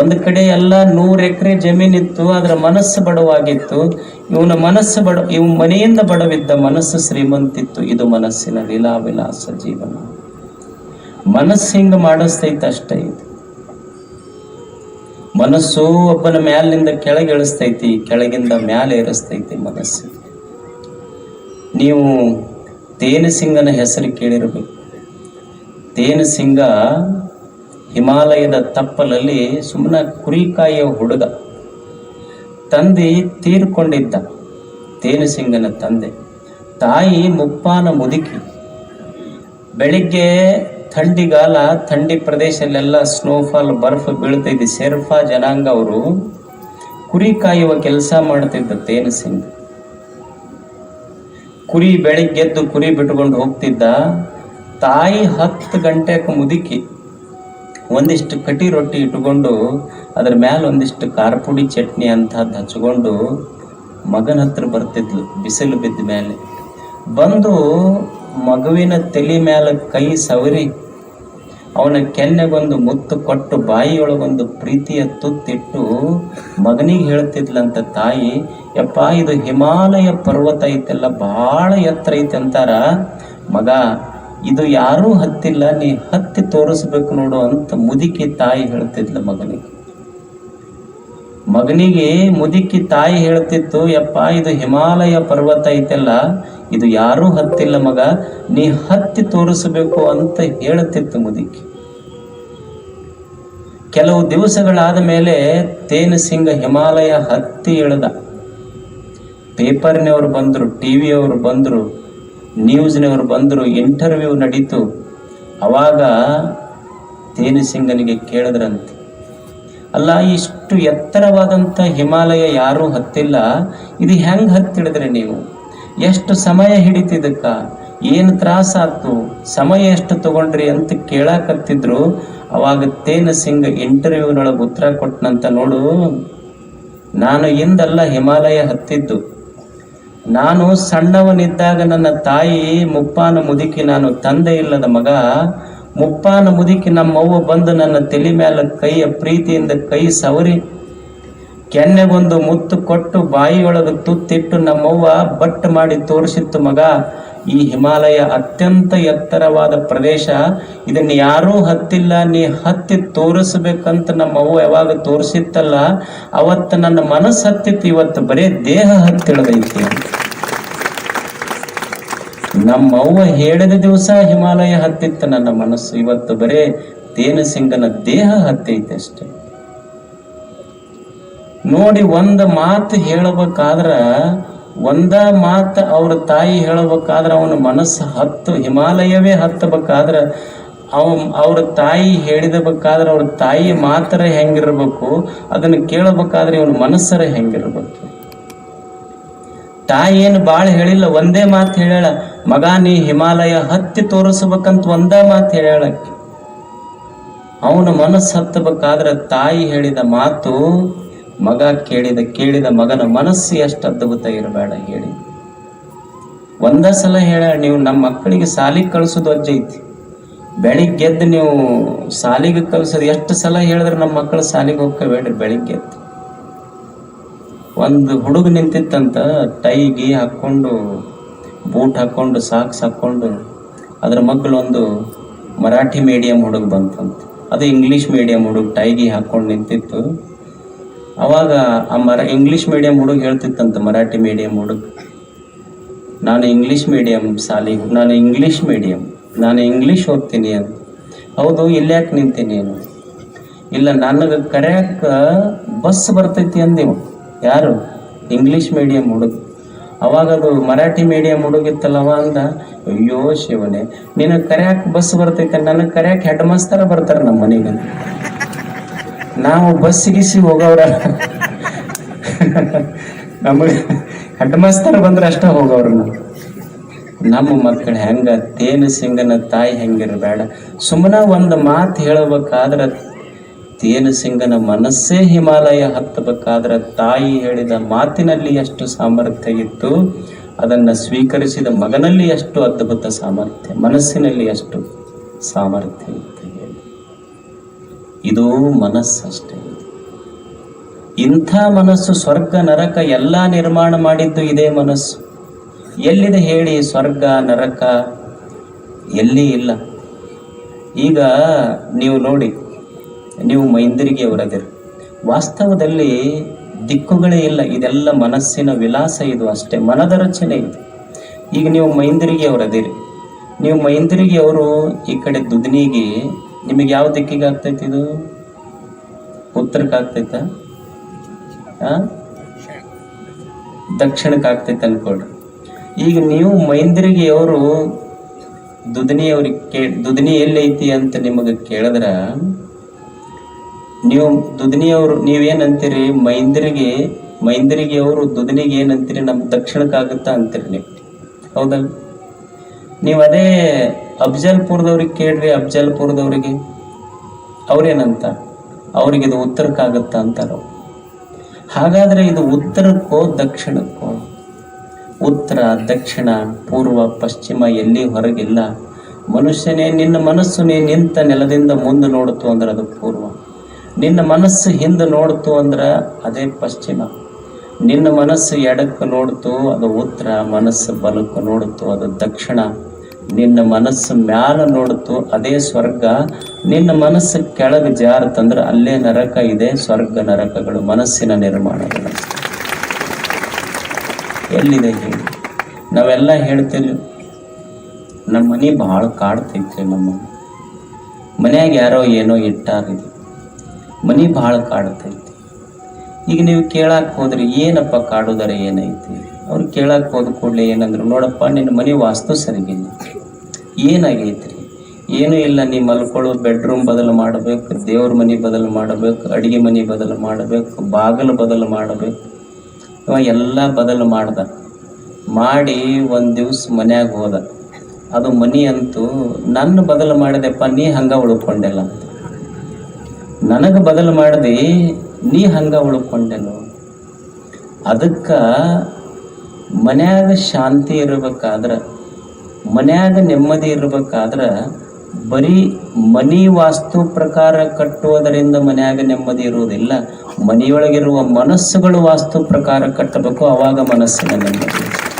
ಒಂದು ಕಡೆ ಎಲ್ಲ ನೂರು ಎಕರೆ ಜಮೀನಿತ್ತು ಅದರ ಮನಸ್ಸು ಬಡವಾಗಿತ್ತು. ಇವನ ಮನಸ್ಸು ಬಡ, ಇವ್ ಮನೆಯಿಂದ ಬಡವಿದ್ದ ಮನಸ್ಸು ಶ್ರೀಮಂತಿತ್ತು. ಇದು ಮನಸ್ಸಿನ ಲೀಲಾ ವಿಲಾಸ ಜೀವನ. ಮನಸ್ಸು ಹಿಂಗ ಮಾಡಿಸ್ತೈತೆ ಅಷ್ಟೇ ಇದು. ಮನಸ್ಸು ಒಬ್ಬನ ಮ್ಯಾಲಿಂದ ಕೆಳಗೆ ಇಳಿಸ್ತೈತಿ, ಕೆಳಗಿಂದ ಮ್ಯಾಲೆ ಏರಿಸ್ತೈತಿ ಮನಸ್ಸು. ನೀವು ತೇನಸಿಂಗನ ಹೆಸರು ಕೇಳಿರಬೇಕು. ತೇನಸಿಂಗ ಹಿಮಾಲಯದ ತಪ್ಪಲಲ್ಲಿ ಸುಮ್ಮನೆ ಕುರಿಕಾಯಿಯ ಹುಡುಗ. ತಂದೆ ತೀರ್ಕೊಂಡಿದ್ದ. ತೇನಸಿಂಗನ ತಂದೆ. ತಾಯಿ ಮುಪ್ಪಾನ ಮುದುಕಿ. ಬೆಳಿಗ್ಗೆ ಥಂಡಿಗಾಲ, ಥಂಡಿ ಪ್ರದೇಶಲ್ಲೆಲ್ಲ ಸ್ನೋಫಾಲ್ ಬರ್ಫ್ ಬೀಳ್ತಿದ್ದ ಶೆರ್ಫಾ, ಜನಾಂಗ ಅವರು ಕುರಿ ಕಾಯುವ ಕೆಲಸ ಮಾಡ್ತಿದ್ದ ತೇನಸಿಂಗ್. ಕುರಿ ಬೆಳಿಗ್ಗೆದ್ದು ಕುರಿ ಬಿಟ್ಕೊಂಡು ಹೋಗ್ತಿದ್ದ ತಾಯಿ ಹತ್ತು ಗಂಟೆಗೆ ಮುದುಕಿ. ಒಂದಿಷ್ಟು ಕಟಿ ರೊಟ್ಟಿ ಇಟ್ಕೊಂಡು ಅದ್ರ ಮ್ಯಾಲ ಒಂದಿಷ್ಟು ಖಾರ ಪುಡಿ ಚಟ್ನಿ ಅಂತದ್ದು ಹಚ್ಕೊಂಡು ಮಗನ ಹತ್ರ ಬರ್ತಿದ್ಲು, ಬಿಸಿಲು ಬಿದ್ದ ಮೇಲೆ. ಬಂದು ಮಗುವಿನ ತಲೆ ಮ್ಯಾಲ ಕೈ ಸವರಿ, ಅವನ ಕೆನ್ನೆಗೊಂದು ಮುತ್ತು ಕೊಟ್ಟು ಬಾಯಿಯೊಳಗೊಂದು ಪ್ರೀತಿಯ ತುತ್ತಿಟ್ಟು ಮಗನಿಗೆ ಹೇಳ್ತಿದ್ಲಂತ ತಾಯಿ, ಯಪ್ಪ, ಇದು ಹಿಮಾಲಯ ಪರ್ವತ ಐತೆಲ್ಲ ಬಹಳ ಎತ್ತರ ಐತೆ ಅಂತಾರ. ಮಗ ಇದು ಯಾರೂ ಹತ್ತಿಲ್ಲ, ನೀ ಹತ್ತಿ ತೋರಿಸ್ಬೇಕು ನೋಡು ಅಂತ ಮುದುಕಿ ತಾಯಿ ಹೇಳ್ತಿದ್ಲ ಮಗನಿಗೆ. ಮಗನಿಗೆ ಮುದುಕಿ ತಾಯಿ ಹೇಳ್ತಿತ್ತು, ಯಪ್ಪ, ಇದು ಹಿಮಾಲಯ ಪರ್ವತ ಐತೆಲ್ಲ, ಇದು ಯಾರೂ ಹತ್ತಿಲ್ಲ ಮಗ, ನೀ ಹತ್ತಿ ತೋರಿಸಬೇಕು ಅಂತ ಹೇಳ್ತಿತ್ತು ಮುದುಕಿ. ಕೆಲವು ದಿವಸಗಳಾದ ಮೇಲೆ ತೇನಸಿಂಗ ಹಿಮಾಲಯ ಹತ್ತಿ ಇಳ್ದ. ಪೇಪರ್ನವರು ಬಂದರು ಟಿ ವಿಯವರು ಬಂದರು ನ್ಯೂಸ್ನವರು ಬಂದರು ಇಂಟರ್ವ್ಯೂ ನಡೀತು. ಅವಾಗ ತೇನಸಿಂಗನಿಗೆ ಕೇಳಿದ್ರಂತೆ, ಅಲ್ಲ, ಇಷ್ಟು ಎತ್ತರವಾದಂಥ ಹಿಮಾಲಯ ಯಾರೂ ಹತ್ತಿಲ್ಲ. ಇದು ಹೆಂಗೆ ಹತ್ತಿಡಿದ್ರಿ ನೀವು? ಎಷ್ಟು ಸಮಯ ಹಿಡಿತಿದ್ದಕ್ಕ ಏನು ತ್ರಾಸ ಆಯ್ತು? ಸಮಯ ಎಷ್ಟು ತಗೊಂಡ್ರಿ? ಅಂತ ಕೇಳಾಕತ್ತಿದ್ರು. ಅವಾಗ ತೇನ ಸಿಂಗ್ ಇಂಟರ್ವ್ಯೂನೊಳಗೆ ಉತ್ತರ ಕೊಟ್ಟನಂತ ನೋಡು, ನಾನು ಇಂದಲ್ಲ ಹಿಮಾಲಯ ಹತ್ತಿದ್ದು. ನಾನು ಸಣ್ಣವನಿದ್ದಾಗ ನನ್ನ ತಾಯಿ ಮುಪ್ಪಾನ ಮುದುಕಿ, ನಾನು ತಂದೆ ಇಲ್ಲದ ಮಗ. ಮುಪ್ಪಾನ ಮುದುಕಿ ನಮ್ಮವ್ವ ಬಂದು ನನ್ನ ತಲೆ ಮೇಲೆ ಕೈಯ ಪ್ರೀತಿಯಿಂದ ಕೈ ಸವರಿ, ಕೆನ್ನೆಗೊಂದು ಮುತ್ತು ಕೊಟ್ಟು ಬಾಯಿಯೊಳಗೆ ತುತ್ತಿಟ್ಟು ನಮ್ಮವ್ವ ಬಟ್ ಮಾಡಿ ತೋರಿಸಿತ್ತು ಮಗ. ಈ ಹಿಮಾಲಯ ಅತ್ಯಂತ ಎತ್ತರವಾದ ಪ್ರದೇಶ. ಇದನ್ನ ಯಾರೂ ಹತ್ತಿಲ್ಲ, ನೀ ಹತ್ತಿ ತೋರಿಸ್ಬೇಕಂತ ನಮ್ಮವ್ವ ಯಾವಾಗ ತೋರಿಸಿತ್ತಲ್ಲ, ಅವತ್ತು ನನ್ನ ಮನಸ್ಸು ಹತ್ತಿತ್ತು, ಇವತ್ತು ಬರೇ ದೇಹ ಹತ್ತಿಳದೈತಿ. ನಮ್ಮವ್ವ ಹೇಳಿದ ದಿವಸ ಹಿಮಾಲಯ ಹತ್ತಿತ್ತು ನನ್ನ ಮನಸ್ಸು. ಇವತ್ತು ಬರೇ ತೇನಸಿಂಗನ ದೇಹ ಹತ್ತೈತೆ ಅಷ್ಟೆ. ನೋಡಿ, ಒಂದ ಮಾತು ಹೇಳಬೇಕಾದ್ರ, ಒಂದ ಮಾತು ಅವ್ರ ತಾಯಿ ಹೇಳಬೇಕಾದ್ರ ಅವನ ಮನಸ್ಸು ಹತ್ತು, ಹಿಮಾಲಯವೇ ಹತ್ತಬೇಕಾದ್ರ ಅವ ಅವ್ರ ತಾಯಿ ಹೇಳಿದಬೇಕಾದ್ರೆ ಅವ್ರ ತಾಯಿ ಮಾತ್ರ ಹೆಂಗಿರ್ಬೇಕು, ಅದನ್ನ ಕೇಳಬೇಕಾದ್ರೆ ಇವನ ಮನಸ್ಸರ ಹೆಂಗಿರ್ಬೇಕು. ತಾಯಿ ಏನು ಭಾಳ ಹೇಳಿಲ್ಲ, ಒಂದೇ ಮಾತು ಹೇಳ್ಯಾಳ ಮಗ ನೀ ಹಿಮಾಲಯ ಹತ್ತಿ ತೋರಿಸ್ಬೇಕಂತ ಒಂದ ಮಾತು ಹೇಳಕ್ಕೆ. ಅವನ ಮನಸ್ಸು ಹತ್ತಬೇಕಾದ್ರೆ ತಾಯಿ ಹೇಳಿದ ಮಾತು, ಮಗ ಕೇಳಿದ ಕೇಳಿದ ಮಗನ ಮನಸ್ಸು ಎಷ್ಟು ಅದ್ಭುತ ಇರಬೇಡ ಹೇಳಿ. ಒಂದ ಸಲ ಹೇಳ, ನೀವು ನಮ್ಮ ಮಕ್ಕಳಿಗೆ ಸಾಲಿಗೆ ಕಳಿಸೋದು ಅಜ್ಜ ಐತಿ. ಬೆಳಿಗ್ಗೆ ಎದ್ದು ನೀವು ಸಾಲಿಗೆ ಕಲಿಸೋದು ಎಷ್ಟು ಸಲ ಹೇಳಿದ್ರೆ ನಮ್ಮ ಮಕ್ಕಳು ಸಾಲಿಗೆ ಹೋಗ್ಕೋಬೇಡ್ರಿ ಬೆಳಿಗ್ಗೆ ಎದ್ದು. ಒಂದು ಹುಡುಗ ನಿಂತಿತ್ತಂತ ಟೈಗಿ ಹಾಕ್ಕೊಂಡು ಬೂಟ್ ಹಾಕ್ಕೊಂಡು ಸಾಕ್ಸ್ ಹಾಕ್ಕೊಂಡು ಅದ್ರ ಮಕ್ಕಳು ಒಂದು ಮರಾಠಿ ಮೀಡಿಯಂ ಹುಡುಗ ಬಂತಂತ. ಅದು ಇಂಗ್ಲೀಷ್ ಮೀಡಿಯಂ ಹುಡುಗ ಟೈಗಿ ಹಾಕ್ಕೊಂಡು ನಿಂತಿತ್ತು. ಅವಾಗ ಆ ಮರ ಇಂಗ್ಲೀಷ್ ಮೀಡಿಯಂ ಹುಡುಗ ಹೇಳ್ತಿತ್ತಂತ, ಮರಾಠಿ ಮೀಡಿಯಂ ಹುಡುಗ. ನಾನು ಇಂಗ್ಲೀಷ್ ಮೀಡಿಯಂ ಸಾಲಿ ನಾನು ಇಂಗ್ಲೀಷ್ ಮೀಡಿಯಂ ನಾನು ಇಂಗ್ಲೀಷ್ ಓದ್ತೀನಿ ಅಂತ. ಹೌದು, ಇಲ್ಯಾಕೆ ನಿಂತೀನಿ ಏನು ಇಲ್ಲ, ನನಗೆ ಕರೆಯಕ್ಕ ಬಸ್ ಬರ್ತೈತಿ ಅಂದೆವು ಯಾರು? ಇಂಗ್ಲೀಷ್ ಮೀಡಿಯಂ ಹುಡುಗ. ಅವಾಗ ಅದು ಮರಾಠಿ ಮೀಡಿಯಂ ಹುಡುಗಿತ್ತಲ್ಲವ ಅಂದ ಅಯ್ಯೋ ಶಿವನೇ, ನಿನ್ನ ಕರೆಯಕ್ಕೆ ಬಸ್ ಬರ್ತೈತೆ ನನಗೆ ಕರೆಯಕ್ಕೆ ಹೆಡ್ ಮಾಸ್ತರ ಬರ್ತಾರೆ ನಮ್ಮ ಮನೆಗೆ. ನಾವು ಬಸ್ ಗಿಸಿ ಹೋಗವ್ರ. ನಮಗೆ ಹೆಡ್ ಮಾಸ್ತರ ಬಂದ್ರೆ ಅಷ್ಟ ಹೋಗವ್ರು ನಮ್ಮ ಮಕ್ಕಳು ಹೆಂಗ, ತೇನು ಸಿಂಗನ ತಾಯಿ ಹೆಂಗಿರಬೇಡ. ಸುಮ್ಮನೆ ಒಂದು ಮಾತು ಹೇಳಬೇಕಾದ್ರೆ ತೇನು ಸಿಂಗನ ಮನಸ್ಸೇ ಹಿಮಾಲಯ ಹತ್ತಬೇಕಾದ್ರೆ ತಾಯಿ ಹೇಳಿದ ಮಾತಿನಲ್ಲಿ ಎಷ್ಟು ಸಾಮರ್ಥ್ಯ ಇತ್ತು, ಅದನ್ನು ಸ್ವೀಕರಿಸಿದ ಮಗನಲ್ಲಿ ಎಷ್ಟು ಅದ್ಭುತ ಸಾಮರ್ಥ್ಯ, ಮನಸ್ಸಿನಲ್ಲಿ ಎಷ್ಟು ಸಾಮರ್ಥ್ಯ ಇತ್ತು ಇದು ಮನಸ್ಸಷ್ಟೇ. ಇಂಥ ಮನಸ್ಸು ಸ್ವರ್ಗ, ನರಕ ಎಲ್ಲ ನಿರ್ಮಾಣ ಮಾಡಿದ್ದು ಇದೇ ಮನಸ್ಸು. ಎಲ್ಲಿದೆ ಹೇಳಿ ಸ್ವರ್ಗ, ನರಕ? ಎಲ್ಲಿ ಇಲ್ಲ. ಈಗ ನೀವು ನೋಡಿ ನೀವು ಮೈಂದರಿಗೆ ಅವರದಿರಿ ವಾಸ್ತವದಲ್ಲಿ ದಿಕ್ಕುಗಳೇ ಇಲ್ಲ, ಇದೆಲ್ಲ ಮನಸ್ಸಿನ ವಿಲಾಸ ಇದು ಅಷ್ಟೇ, ಮನದ ರಚನೆ ಇದು. ಈಗ ನೀವು ಮೈಂದರಿಗೆ ಅವರದಿರಿ ನೀವು ಮೈಂದರಿಗೆ ಅವರು ಈ ಕಡೆ ದುದ್ನಿಗೆ ನಿಮಗೆ ಯಾವ ದಿಕ್ಕಿಗೆ ಆಗ್ತೈತಿ ಇದು? ಉತ್ತರಕ್ಕೆ ಆಗ್ತೈತ? ದಕ್ಷಿಣಕ್ಕೆ ಆಗ್ತೈತೆ ಅನ್ಕೊಳ್ರಿ. ಈಗ ನೀವು ಮೈಂದರಿಗೆ ಅವರು ದುದನಿ ಅವ್ರಿಗೆ ಕೇ ದುದನಿ ಎಲ್ಲೈತಿ ಅಂತ ನಿಮಗೆ ಕೇಳಿದ್ರ ನೀವು ದುದನಿ ಅವರು ನೀವೇನಂತೀರಿ? ಮೈಂದ್ರಿಗೆ ಮೈಂದ್ರಿಗೆ ಅವರು ದುದಿನಿಗೆ ಏನಂತೀರಿ? ನಮ್ಮ ದಕ್ಷಿಣಕ್ಕೆ ಆಗುತ್ತಾ ಅಂತೀರಿ ನೀವು ಹೌದಲ್ಲ ನೀವು ಅದೇ ಅಫ್ಜಲ್ಪುರದವ್ರಿಗೆ ಕೇಳ್ರಿ, ಅಫ್ಜಲ್ಪುರದವ್ರಿಗೆ. ಅವ್ರೇನಂತ? ಅವ್ರಿಗೆ ಇದು ಉತ್ತರಕ್ಕಾಗತ್ತಾ ಅಂತಾರ. ಹಾಗಾದ್ರೆ ಇದು ಉತ್ತರಕ್ಕೋ ದಕ್ಷಿಣಕ್ಕೋ? ಉತ್ತರ, ದಕ್ಷಿಣ, ಪೂರ್ವ, ಪಶ್ಚಿಮ ಎಲ್ಲಿ ಹೊರಗಿಲ್ಲ. ಮನುಷ್ಯನೇ ನಿನ್ನ ಮನಸ್ಸು ನೀ ನಿಂತ ನೆಲದಿಂದ ಮುಂದೆ ನೋಡುತ್ತು ಅಂದ್ರೆ ಅದು ಪೂರ್ವ. ನಿನ್ನ ಮನಸ್ಸು ಹಿಂದೆ ನೋಡ್ತು ಅಂದ್ರೆ ಅದೇ ಪಶ್ಚಿಮ. ನಿನ್ನ ಮನಸ್ಸು ಎಡಕ್ಕೆ ನೋಡ್ತು, ಅದು ಉತ್ತರ. ಮನಸ್ಸು ಬಲಕ್ಕೆ ನೋಡ್ತು, ಅದು ದಕ್ಷಿಣ. ನಿನ್ನ ಮನಸ್ಸು ಮ್ಯಾಲ ನೋಡ್ತು, ಅದೇ ಸ್ವರ್ಗ. ನಿನ್ನ ಮನಸ್ಸು ಕೆಳಗೆ ಜಾರತಂದ್ರೆ ಅಲ್ಲೇ ನರಕ ಇದೆ, ಸ್ವರ್ಗ ನರಕಗಳು, ಮನಸ್ಸಿನ ನಿರ್ಮಾಣಗಳು. ಎಲ್ಲಿದೆ ಹೇಳಿ? ನಾವೆಲ್ಲ ಹೇಳ್ತೀವಿ ನಮ್ಮ ಮನೆ ಭಾಳ ಕಾಡ್ತೈತ್ರಿ ನಮ್ಮ ಮನ್ಯಾಗ ಯಾರೋ ಏನೋ ಇಟ್ಟಾರಿದೆ ಮನೆ ಭಾಳ ಕಾಡುತ್ತೈತಿ. ಈಗ ನೀವು ಕೇಳಕ್ಕೆ ಹೋದ್ರೆ ಏನಪ್ಪ ಕಾಡುದರ ಏನೈತಿ? ಅವ್ರು ಕೇಳಕ್ಕೆ ಹೋದ ಕೂಡಲೇ ಏನಂದ್ರು, ನೋಡಪ್ಪ, ನಿನ್ನ ಮನೆ ವಾಸ್ತು ಸರಿಗಿಲ್ಲ. ಏನಾಗೈತ್ರಿ? ಏನೂ ಇಲ್ಲ ನೀವು ಮಲ್ಕೊಳ್ಳೋ ಬೆಡ್ರೂಮ್ ಬದಲು ಮಾಡಬೇಕು, ದೇವ್ರ ಮನೆ ಬದಲು ಮಾಡಬೇಕು, ಅಡುಗೆ ಮನೆ ಬದಲು ಮಾಡಬೇಕು, ಬಾಗಿಲು ಬದಲು ಮಾಡಬೇಕು. ಇವ ಎಲ್ಲ ಬದಲು ಮಾಡ್ದ. ಮಾಡಿ ಒಂದು ದಿವ್ಸ ಮನ್ಯಾಗ ಹೋದ. ಅದು ಮನಿ ಅಂತೂ ನನ್ನ ಬದಲು ಮಾಡಿದೆಪ್ಪ, ನೀ ಹಂಗ ಉಳ್ಕೊಂಡೆಲ್ಲ ಅಂತ. ನನಗೆ ಬದಲು ಮಾಡದೆ, ನೀ ಹಂಗ ಉಳ್ಕೊಂಡೆನು. ಅದಕ್ಕೆ ಮನ್ಯಾಗ ಶಾಂತಿ ಇರಬೇಕಾದ್ರೆ, ಮನ್ಯಾಗ ನೆಮ್ಮದಿ ಇರಬೇಕಾದ್ರೆ, ಬರೀ ಮನಿ ವಾಸ್ತು ಪ್ರಕಾರ ಕಟ್ಟುವುದರಿಂದ ಮನ್ಯಾಗ ನೆಮ್ಮದಿ ಇರುವುದಿಲ್ಲ. ಮನೆಯೊಳಗಿರುವ ಮನಸ್ಸುಗಳು ವಾಸ್ತು ಪ್ರಕಾರ ಕಟ್ಟಬೇಕು, ಅವಾಗ ಮನಸ್ಸಿನ ನೆಮ್ಮದಿ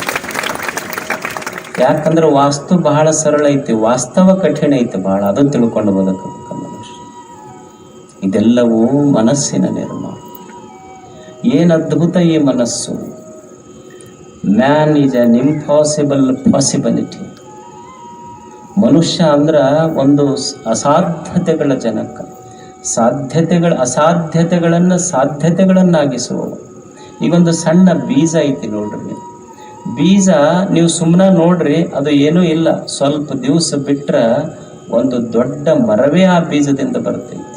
ಯಾಕಂದ್ರೆ ವಾಸ್ತು ಬಹಳ ಸರಳ ಐತಿ, ವಾಸ್ತವ ಕಠಿಣ ಐತಿ ಬಹಳ ಅದು ತಿಳ್ಕೊಂಡು ಮನುಷ್ಯ ಇದೆಲ್ಲವೂ ಮನಸ್ಸಿನ ನಿರ್ಮಾಣ. ಏನು ಅದ್ಭುತ ಈ ಮನಸ್ಸು? Man is an impossible possibility. ಮನುಷ್ಯ ಅಂದ್ರ ಒಂದು ಅಸಾಧ್ಯತೆಗಳ ಜನಕ. ಸಾಧ್ಯತೆಗಳ, ಅಸಾಧ್ಯತೆಗಳನ್ನು ಸಾಧ್ಯತೆಗಳನ್ನಾಗಿಸುವ ಈಗೊಂದು ಸಣ್ಣ ಬೀಜ ಐತಿ ನೋಡ್ರಿ ಬೀಜ ನೀವು ಸುಮ್ಮನೆ ನೋಡ್ರಿ, ಅದು ಏನೂ ಇಲ್ಲ. ಸ್ವಲ್ಪ ದಿವಸ ಬಿಟ್ರ ಒಂದು ದೊಡ್ಡ ಮರವೇ ಆ ಬೀಜದಿಂದ ಬರ್ತೈತಿ.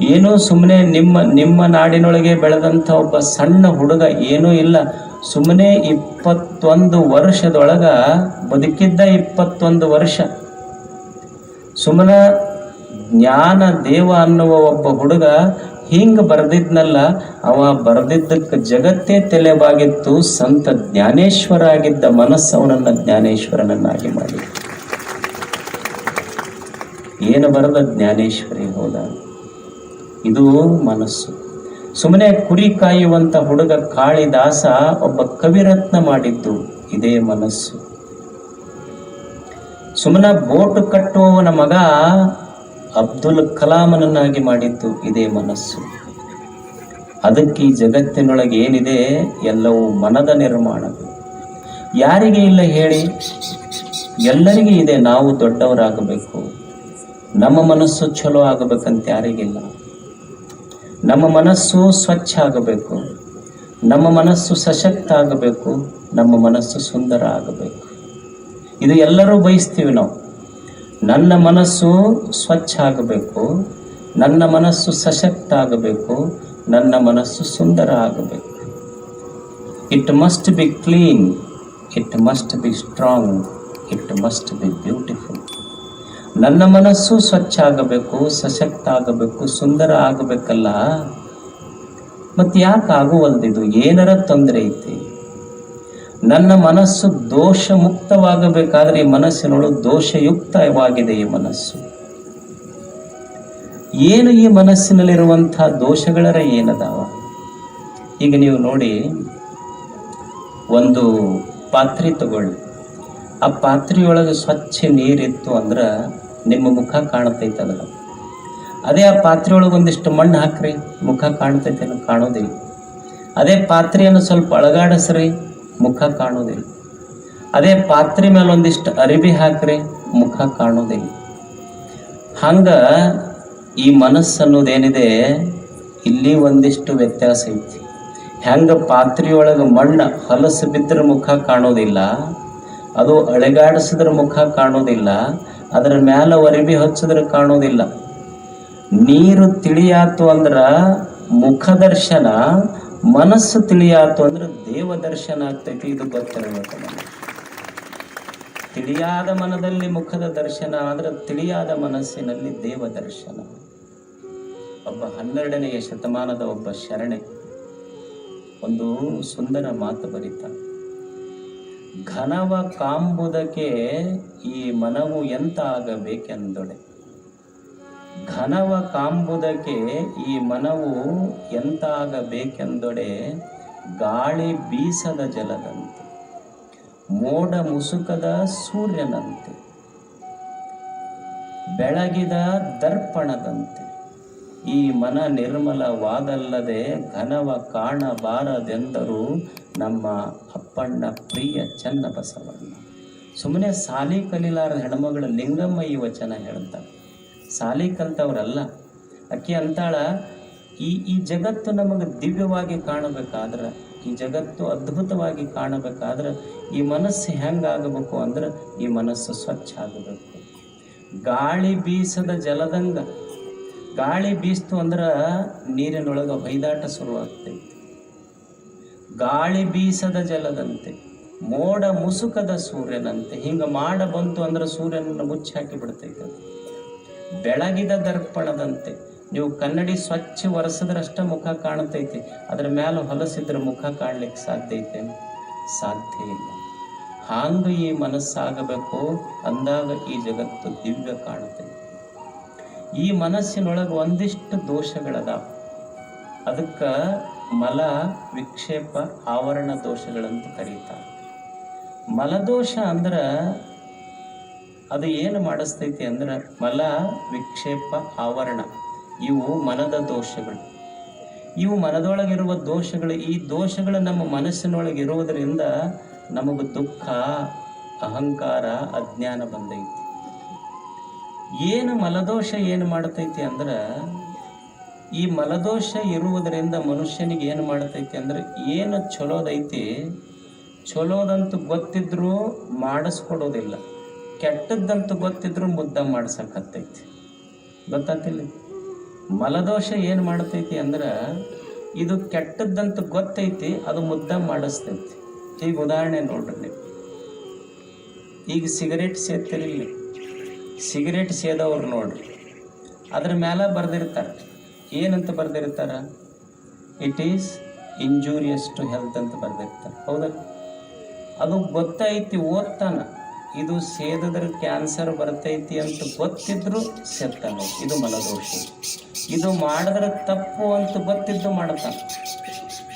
ಏನೋ ಸುಮ್ಮನೆ ನಿಮ್ಮ ನಿಮ್ಮ ನಾಡಿನೊಳಗೆ ಬೆಳೆದಂಥ ಒಬ್ಬ ಸಣ್ಣ ಹುಡುಗ ಏನೂ ಇಲ್ಲ. ಸುಮ್ಮನೆ ಇಪ್ಪತ್ತೊಂದು ವರ್ಷದೊಳಗ ಬದುಕಿದ್ದ ಇಪ್ಪತ್ತೊಂದು ವರ್ಷ. ಸುಮ್ಮನ ಜ್ಞಾನ ದೇವ ಅನ್ನುವ ಒಬ್ಬ ಹುಡುಗ ಹಿಂಗ ಬರೆದಿದ್ನಲ್ಲ, ಅವ ಬರೆದಿದ್ದಕ್ಕೆ ಜಗತ್ತೇ ತಲೆಬಾಗಿತ್ತು. ಸಂತ ಜ್ಞಾನೇಶ್ವರ ಆಗಿದ್ದ ಮನಸ್ಸು ಅವನನ್ನ ಜ್ಞಾನೇಶ್ವರನನ್ನಾಗಿ ಮಾಡಿ ಏನು ಬರೆದ ಜ್ಞಾನೇಶ್ವರಿ ಹೋದ? ಇದು ಮನಸ್ಸು. ಸುಮ್ಮನೆ ಕುರಿ ಕಾಯುವಂತ ಹುಡುಗ ಕಾಳಿದಾಸ ಒಬ್ಬ ಕವಿರತ್ನ ಮಾಡಿದ್ದು ಇದೇ ಮನಸ್ಸು. ಸುಮ್ಮನೆ ಬೋಟು ಕಟ್ಟುವವನ ಮಗ ಅಬ್ದುಲ್ ಕಲಾಮನನ್ನಾಗಿ ಮಾಡಿದ್ದು ಇದೇ ಮನಸ್ಸು. ಅದಕ್ಕೆ ಈ ಜಗತ್ತಿನೊಳಗೆ ಏನಿದೆ? ಎಲ್ಲವೂ ಮನದ ನಿರ್ಮಾಣ. ಯಾರಿಗೆ ಇಲ್ಲ ಹೇಳಿ? ಎಲ್ಲರಿಗೆ ಇದೆ ನಾವು ದೊಡ್ಡವರಾಗಬೇಕು. ನಮ್ಮ ಮನಸ್ಸು ಚಲೋ ಆಗಬೇಕಂತ ಯಾರಿಗಿಲ್ಲ. ನಮ್ಮ ಮನಸ್ಸು ಸ್ವಚ್ಛ ಆಗಬೇಕು. ನಮ್ಮ ಮನಸ್ಸು ಸಶಕ್ತ ಆಗಬೇಕು. ನಮ್ಮ ಮನಸ್ಸು ಸುಂದರ ಆಗಬೇಕು. ಇದು ಎಲ್ಲರೂ ಬಯಸ್ತೀವಿ ನಾವು. ನನ್ನ ಮನಸ್ಸು ಸ್ವಚ್ಛ ಆಗಬೇಕು. ನನ್ನ ಮನಸ್ಸು ಸಶಕ್ತ ಆಗಬೇಕು. ನನ್ನ ಮನಸ್ಸು ಸುಂದರ ಆಗಬೇಕು. It must be clean it must be strong it must be beautiful ನನ್ನ ಮನಸ್ಸು ಸ್ವಚ್ಛ ಆಗಬೇಕು, ಸಶಕ್ತ ಆಗಬೇಕು, ಸುಂದರ ಆಗಬೇಕಲ್ಲ? ಮತ್ತೆ ಯಾಕೆ ಆಗುವಲ್ದಿದು ಏನರ ತೊಂದರೆ ಐತಿ. ನನ್ನ ಮನಸ್ಸು ದೋಷ ಮುಕ್ತವಾಗಬೇಕಾದ್ರೆ ಈ ಮನಸ್ಸಿನೊಳು ದೋಷಯುಕ್ತವಾಗಿದೆ ಈ ಮನಸ್ಸು. ಏನು ಈ ಮನಸ್ಸಿನಲ್ಲಿರುವಂಥ ದೋಷಗಳರ ಏನದಾವ? ಈಗ ನೀವು ನೋಡಿ, ಒಂದು ಪಾತ್ರೆ ತಗೊಳ್ಳಿ. ಆ ಪಾತ್ರೆಯೊಳಗೆ ಸ್ವಚ್ಛ ನೀರಿತ್ತು ಅಂದ್ರೆ ನಿಮ್ಮ ಮುಖ ಕಾಣ್ತೈತೆ ಅದ್ರ ಅದೇ ಆ ಪಾತ್ರೆಯೊಳಗೆ ಒಂದಿಷ್ಟು ಮಣ್ಣು ಹಾಕ್ರಿ, ಮುಖ ಕಾಣ್ತೈತೆ ಕಾಣೋದಿಲ್ಲ. ಅದೇ ಪಾತ್ರೆಯನ್ನು ಸ್ವಲ್ಪ ಅಳಗಾಡಿಸ್ರಿ, ಮುಖ ಕಾಣೋದಿಲ್ಲ. ಅದೇ ಪಾತ್ರೆ ಮೇಲೆ ಒಂದಿಷ್ಟು ಅರಿಬಿ ಹಾಕ್ರಿ, ಮುಖ ಕಾಣೋದಿಲ್ಲ. ಹಂಗ ಈ ಮನಸ್ಸು ಅನ್ನೋದೇನಿದೆ, ಇಲ್ಲಿ ಒಂದಿಷ್ಟು ವ್ಯತ್ಯಾಸ ಐತಿ. ಹೆಂಗ ಪಾತ್ರೆಯೊಳಗೆ ಮಣ್ಣು ಹೊಲಸು ಬಿದ್ದರೆ ಮುಖ ಕಾಣೋದಿಲ್ಲ, ಅದು ಅಳೆಗಾಡಿಸಿದ್ರೆ ಮುಖ ಕಾಣೋದಿಲ್ಲ ಅದರ ಮ್ಯಾಲ ಒರಿಬಿ ಹಚ್ಚಿದ್ರೆ ಕಾಣೋದಿಲ್ಲ ನೀರು ತಿಳಿಯಾತು ಅಂದ್ರ ಮುಖ ದರ್ಶನ, ಮನಸ್ಸು ತಿಳಿಯಾತು ಅಂದ್ರೆ ದೇವ ದರ್ಶನ ಆಗ್ತೈತಿ ಇದು ಗೊತ್ತಿರಬೇಕು ತಿಳಿಯಾದ ಮನದಲ್ಲಿ ಮುಖದ ದರ್ಶನ ಆದ್ರೆ ತಿಳಿಯಾದ ಮನಸ್ಸಿನಲ್ಲಿ ದೇವ ದರ್ಶನ. ಒಬ್ಬ ಹನ್ನೆರಡನೆಯ ಶತಮಾನದ ಒಬ್ಬ ಶರಣೆ. ಒಂದು ಸುಂದರ ಮಾತು ಬರೀತ ಘನವ ಕಾಂಬುದಕ್ಕೆ ಈ ಮನವು ಎಂತ ಆಗಬೇಕೆಂದೊಡೆ ಘನವ ಕಾಂಬುದಕ್ಕೆ ಈ ಮನವು ಎಂತ ಆಗಬೇಕೆಂದೊಡೆ ಗಾಳಿ ಬೀಸದ ಜಲದಂತೆ, ಮೋಡ ಮುಸುಕದ ಸೂರ್ಯನಂತೆ, ಬೆಳಗಿದ ದರ್ಪಣದಂತೆ. ಈ ಮನ ನಿರ್ಮಲವಾದಲ್ಲದೆ ಘನವ ಕಾಣಬಾರದೆಂದರು ನಮ್ಮ ಅಪ್ಪಣ್ಣ ಪ್ರಿಯ ಚನ್ನ ಬಸವಣ್ಣ ಸುಮ್ಮನೆ ಸಾಲಿ ಕಲೀಲಾರದ ಹೆಣ್ಮಗಳ ಲಿಂಗಮ್ಮ ಈ ವಚನ ಹೇಳ್ತಾಳೆ. ಸಾಲಿ ಕಲ್ತವ್ರಲ್ಲ. ಅಕ್ಕಿ ಅಂತಾಳ, ಈ ಈ ಜಗತ್ತು ನಮಗೆ ದಿವ್ಯವಾಗಿ ಕಾಣಬೇಕಾದ್ರೆ, ಈ ಜಗತ್ತು ಅದ್ಭುತವಾಗಿ ಕಾಣಬೇಕಾದ್ರೆ ಈ ಮನಸ್ಸು ಹೆಂಗಾಗಬೇಕು ಅಂದ್ರೆ ಈ ಮನಸ್ಸು ಸ್ವಚ್ಛ ಆಗಬೇಕು. ಗಾಳಿ ಬೀಸದ ಜಲದಂಗ. ಗಾಳಿ ಬೀಸ್ತು ಅಂದ್ರೆ ನೀರಿನೊಳಗೆ ಹೊಯ್ದಾಟ ಶುರುವಾಗ್ತೈತಿ. ಗಾಳಿ ಬೀಸದ ಜಲದಂತೆ, ಮೋಡ ಮುಸುಕದ ಸೂರ್ಯನಂತೆ, ಹಿಂಗ ಮಾಡ ಬಂತು ಅಂದ್ರೆ ಸೂರ್ಯನನ್ನು ಮುಚ್ಚಿ ಹಾಕಿ ಬಿಡ್ತೈತೆ ಬೆಳಗಿದ ದರ್ಪಣದಂತೆ, ನೀವು ಕನ್ನಡಿ ಸ್ವಚ್ಛ ಒರೆಸಿದ್ರಷ್ಟ ಮುಖ ಕಾಣ್ತೈತಿ, ಅದ್ರ ಮೇಲೆ ಹೊಲಸಿದ್ರೆ ಮುಖ ಕಾಣ್ಲಿಕ್ಕೆ ಸಾಧ್ಯ ಐತೆ? ಸಾಧ್ಯ ಇಲ್ಲ. ಹಾಂಗ ಈ ಮನಸ್ಸಾಗಬೇಕು ಅಂದಾಗ ಈ ಜಗತ್ತು ದಿವ್ಯ ಕಾಣುತ್ತೆ. ಈ ಮನಸ್ಸಿನೊಳಗೆ ಒಂದಿಷ್ಟು ದೋಷಗಳದಾವ. ಅದಕ್ಕೆ ಮಲ ವಿಕ್ಷೇಪ ಆವರಣ ದೋಷಗಳಂತ ಕರೀತಾರೆ. ಮಲದೋಷ ಅಂದ್ರೆ ಅದು ಏನು ಮಾಡಿಸ್ತೈತಿ ಅಂದ್ರೆ ಮಲ ವಿಕ್ಷೇಪ ಆವರಣ. ಇವು ಮನದ ದೋಷಗಳು. ಇವು ಮನದೊಳಗಿರುವ ದೋಷಗಳು. ಈ ದೋಷಗಳು ನಮ್ಮ ಮನಸ್ಸಿನೊಳಗೆ ಇರುವುದರಿಂದ ನಮಗೆ ದುಃಖ, ಅಹಂಕಾರ, ಅಜ್ಞಾನ ಬಂದೈತಿ. ಏನು ಮಲದೋಷ ಏನು ಮಾಡ್ತೈತಿ ಅಂದ್ರೆ ಈ ಮಲದೋಷ ಇರುವುದರಿಂದ ಮನುಷ್ಯನಿಗೆ ಏನು ಮಾಡ್ತೈತಿ ಅಂದ್ರೆ ಏನು ಚಲೋದೈತಿ, ಚಲೋದಂತೂ ಗೊತ್ತಿದ್ರೂ ಮಾಡಿಸ್ಕೊಡೋದಿಲ್ಲ, ಕೆಟ್ಟದ್ದಂತೂ ಗೊತ್ತಿದ್ರೂ ಮುದ್ದ ಮಾಡ್ಸಕತ್ತೈತಿ. ಗೊತ್ತಾತಿಲ್ಲ ಮಲದೋಷ ಏನು ಮಾಡ್ತೈತಿ ಅಂದ್ರೆ ಇದು ಕೆಟ್ಟದ್ದಂತೂ ಗೊತ್ತೈತಿ, ಅದು ಮುದ್ದ ಮಾಡಿಸ್ತೈತಿ. ಈಗ ಉದಾಹರಣೆ ನೋಡ್ರಿ ನೀವು. ಈಗ ಸಿಗರೇಟ್ ಸೇದ್ತಿರಿಲ್ಲ ಸಿಗರೇಟ್ ಸೇದವ್ರು ನೋಡ್ರಿ. ಅದ್ರ ಮೇಲೆ ಬರ್ದಿರ್ತಾರೆ. ಏನಂತ ಬರೆದಿರ್ತಾರ? It is injurious to health ಅಂತ ಬರ್ದಿರ್ತಾರೆ. ಹೌದಾ? ಅದು ಗೊತ್ತೈತಿ, ಓದ್ತಾನ. ಇದು ಸೇದಿದ್ರೆ ಕ್ಯಾನ್ಸರ್ ಬರ್ತೈತಿ ಅಂತ ಗೊತ್ತಿದ್ರು ಸೇರ್ತಾನೆ ಇದು ಮನದೋಷ ಇದು ಮಾಡಿದ್ರೆ ತಪ್ಪು ಅಂತ ಗೊತ್ತಿದ್ದು ಮಾಡ್ತಾನೆ.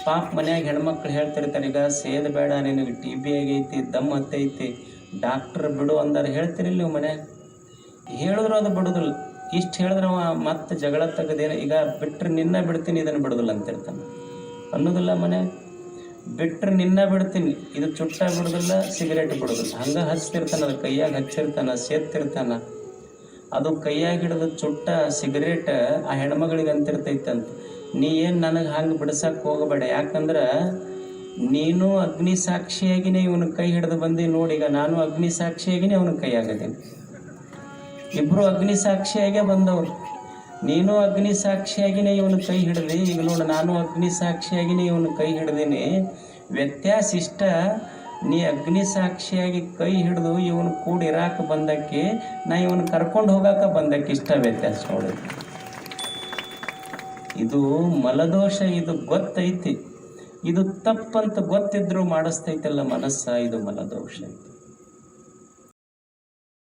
ಪಾಪ ಮನ್ಯಾಗ ಹೆಣ್ಮಕ್ಳು ಹೇಳ್ತಿರ್ತಾರೆ, ಈಗ ಸೇದ ಬೇಡ ನಿನಗೆ ಟಿ ಬಿ ಆಗೈತಿ, ದಮ್ ಹತ್ತೈತಿ ಡಾಕ್ಟರ್ ಬಿಡು ಅಂದಾರ. ಹೇಳ್ತಿರಿಲ್ಲ ನೀವು ಮನ್ಯಾಗ? ಹೇಳಿದ್ರು ಅದು ಬಿಡುದಿಲ್ಲ. ಇಷ್ಟು ಹೇಳಿದ್ರೆ ಅವ ಮತ್ತೆ ಜಗಳ ತೆಗೆದೇನು ಈಗ ಬಿಟ್ಟರೆ ನಿನ್ನ ಬಿಡ್ತೀನಿ ಇದನ್ನು ಅಂತ ಅಂತಿರ್ತಾನೆ ಅನ್ನೋದಿಲ್ಲ ಮನೆ. ಬಿಟ್ಟರೆ ನಿನ್ನ ಬಿಡ್ತೀನಿ, ಇದು ಚುಟ್ಟ ಬಿಡೋದಿಲ್ಲ, ಸಿಗರೇಟ್ ಬಿಡೋದಿಲ್ಲ. ಹಂಗೆ ಹಚ್ತಿರ್ತಾನೆ, ಅದು ಕೈಯಾಗ ಹಚ್ಚಿರ್ತಾನೆ ಸೇರ್ತಿರ್ತಾನ ಅದು ಕೈಯಾಗ ಹಿಡಿದು ಚುಟ್ಟ, ಸಿಗರೇಟ್ ಆ ಹೆಣ್ಮಗಳಿಗೆ ಅಂತಿರ್ತೈತಂತ ನೀ ಏನು ನನಗೆ ಹಂಗೆ ಬಿಡ್ಸಕ್ಕೆ ಹೋಗಬೇಡ. ಯಾಕಂದ್ರೆ ನೀನು ಅಗ್ನಿ ಸಾಕ್ಷಿಯಾಗಿನೇ ಇವನ ಕೈ ಹಿಡಿದು ಬಂದು ನೋಡಿ. ಈಗ ನಾನು ಅಗ್ನಿ ಸಾಕ್ಷಿಯಾಗಿನೇ ಅವನ ಕೈ ಆಗದೇನೆ ಇಬ್ರು ಅಗ್ನಿ ಸಾಕ್ಷಿಯಾಗೆ ಬಂದವರು. ನೀನು ಅಗ್ನಿ ಸಾಕ್ಷಿಯಾಗಿನೇ ಇವನು ಕೈ ಹಿಡಿದಿ. ಈಗ ನೋಡು, ನಾನು ಅಗ್ನಿ ಸಾಕ್ಷಿಯಾಗಿನೇ ಇವನು ಕೈ ಹಿಡ್ದೀನಿ. ವ್ಯತ್ಯಾಸ ಇಷ್ಟ. ನೀ ಅಗ್ನಿ ಸಾಕ್ಷಿಯಾಗಿ ಕೈ ಹಿಡಿದು ಇವನು ಕೂಡಿ ಇರಾಕ ಬಂದಕ್ಕೆ, ನಾ ಇವನು ಕರ್ಕೊಂಡು ಹೋಗಾಕ ಬಂದಕ್ಕೆ ಇಷ್ಟ ವ್ಯತ್ಯಾಸ ನೋಡಿ. ಇದು ಮಲದೋಷ, ಇದು ಗೊತ್ತೈತಿ. ಇದು ತಪ್ಪಂತ ಗೊತ್ತಿದ್ರು ಮಾಡಿಸ್ತೈತಲ್ಲ ಮನಸ್ಸ, ಇದು ಮಲದೋಷ.